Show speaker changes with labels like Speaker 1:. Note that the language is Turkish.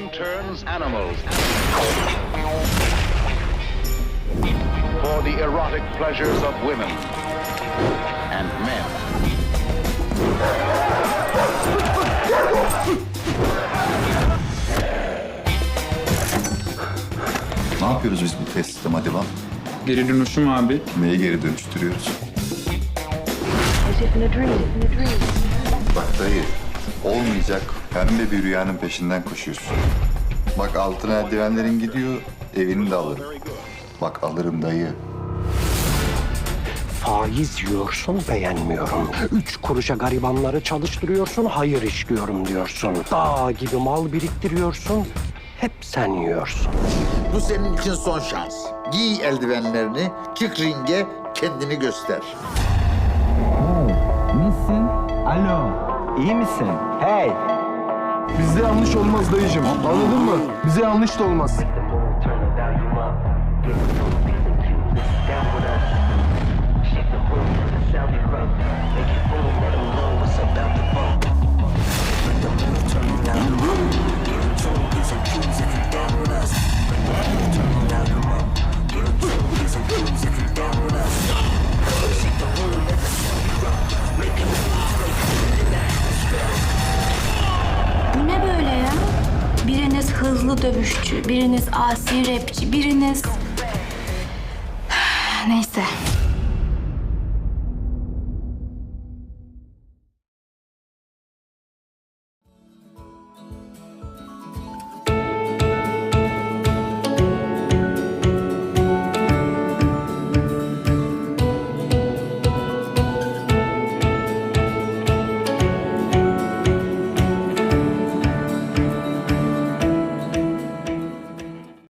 Speaker 1: man turns animal. For the erotic pleasures of women and men.
Speaker 2: Ne yapıyoruz biz bu test devam?
Speaker 3: Geri dönüşüm abi.
Speaker 2: Neyi geri dönüştürüyoruz? Bak dayı, olmayacak pembe bir rüyanın peşinden koşuyorsun. Bak altın eldivenlerin gidiyor, evini de alırım. Bak alırım dayı.
Speaker 4: Faiz yiyorsun beğenmiyorum. Üç kuruşa garibanları çalıştırıyorsun hayır işliyorum diyorsun. Dağ gibi mal biriktiriyorsun hep sen yiyorsun.
Speaker 5: Bu senin için son şans. Giy eldivenlerini, çık ringe, kendini göster.
Speaker 6: Misin? Alo. İyi misin? Hey.
Speaker 7: Bizde yanlış olmaz dayıcım. Anladın mı? Bize yanlış da olmaz.
Speaker 8: Hızlı dövüşçü, biriniz asi rapçi, biriniz... Neyse.